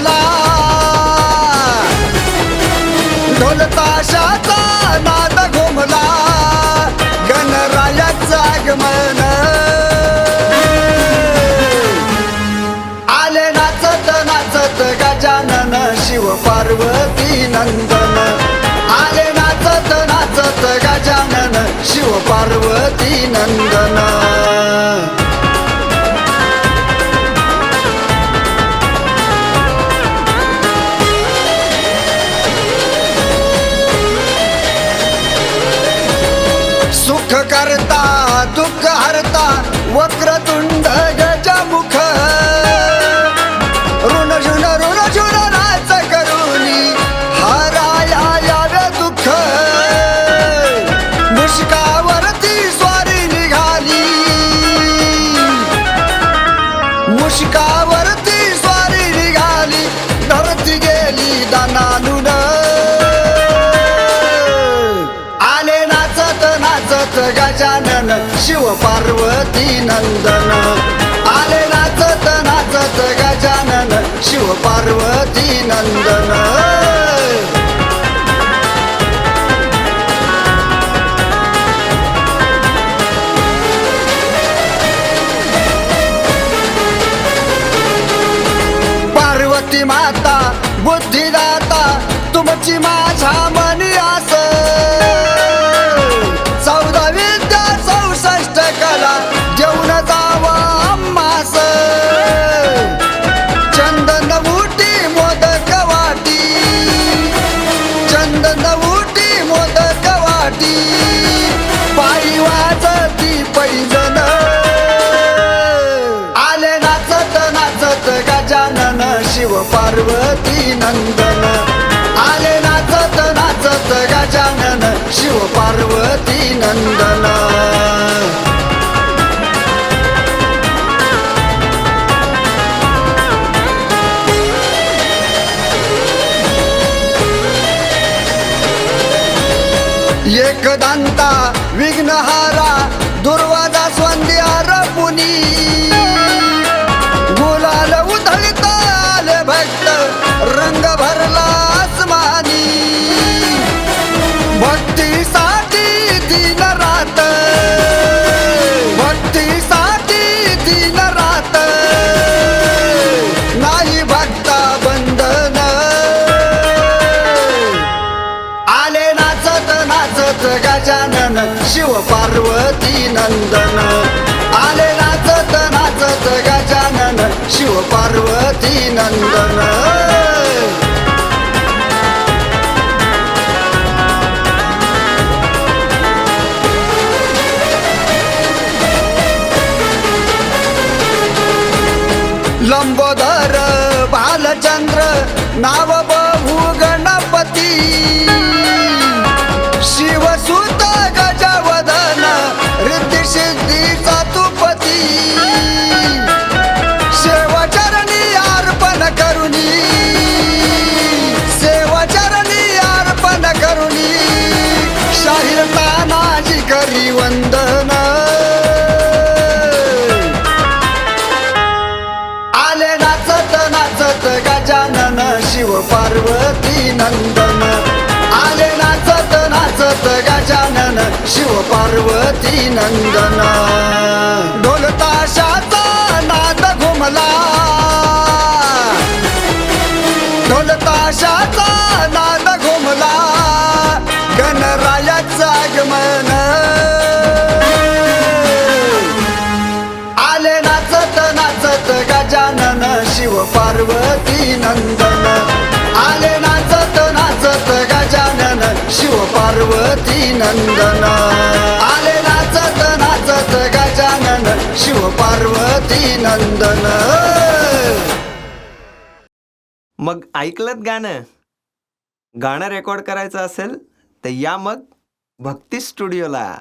नाद घुमला ढोल ताशाचा नाद घुमला. गणरायाचं आगमन. आले नाचत नाचत गजानन शिव पार्वती नंदन. आले नाचत नाचत गजानन शिव पार्वती नंदन. सुख करता दुःख हरता वक्रतुंड गजमुख ऋण झुन ऋण झुन नाच करुणी हराया यावे दुःख. मुष्कावरती स्वारी निघाली. मुष्का नाचत गजानन शिव पार्वती नंदन. आले नाचत नाचत गजानन शिव पार्वती नंदन. पार्वती माता बुद्धिदाता तुमची माता पार्वती नंदन. आले नाचत नाचत गजानन शिव पार्वती नंदन. एकदंता विघ्नहारा दुर्वादा स्वंद्यार शिव पार्वती नंदन. आले नाचत नाचत गजानन शिव पार्वती नंदन. लंबोदर बालचंद्र नाव बहु गणपती. शिवसुत पार्वती नंदन. आले नाचत नाचत गजानन शिव पार्वती नंदन. ढोलताशाचा नाद घुमला. ढोलताशाचा नाद घुमला. गणरायाचं आगमन. आले नाचत नाचत गजानन शिव पार्वती नंदन. पार्वती नंदन. आले नाचत नाचत गजानन शिव पार्वती नंदन. मग ऐकलत गाणं? गाणं रेकॉर्ड करायचं असेल तर या मग भक्ती स्टुडिओला.